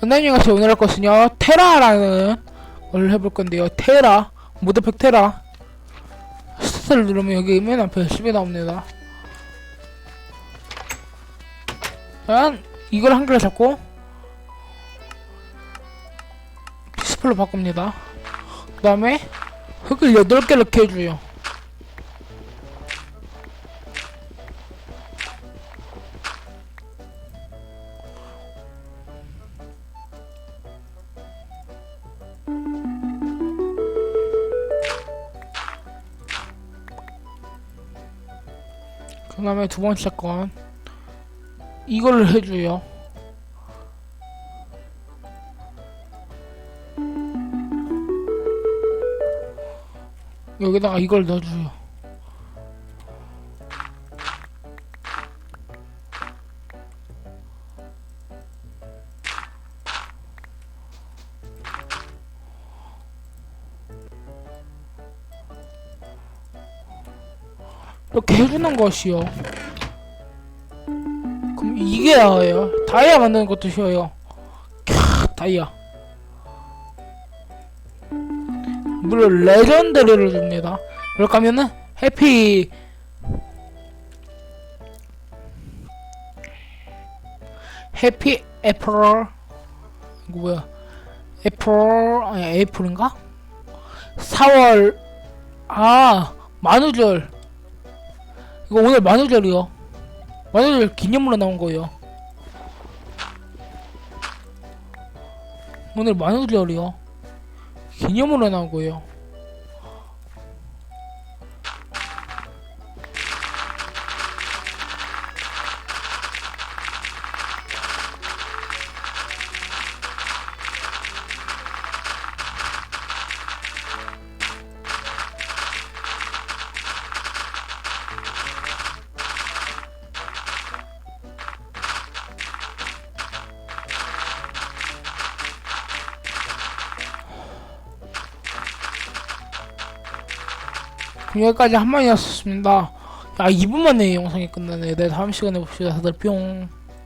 원장님 같이 오늘 할 것은요 테라라는 걸 해볼 건데요. 테라 모드팩 테라. 스타트를 누르면 여기 맨 앞에 10이 나옵니다. 일단 이걸 한 개를 잡고 디스플로 바꿉니다. 그 다음에 흙을 8개 이렇게 해줘요 그 다음에 두 번째 건 이거를 해줘요. 여기다가 이걸 넣어줘요 이렇게 해주는 것이요. 그럼 이게 나와요? 다이아 만드는 것도 쉬워요. 캬 다이아. 물론 레전드리를 줍니다. 이렇게 하면은 해피. 해피 애플. 이거 뭐야? 애플 아니 애플인가? 4월. 아 만우절 이거 오늘 만우절이요. 만우절 기념으로 나온 거예요. 오늘 만우절이요. 기념으로 나온 거예요 여기까지 한 번이었습니다. 야 2분 만에 영상이 끝나네. 네 다음 시간에 봅시다. 다들 뿅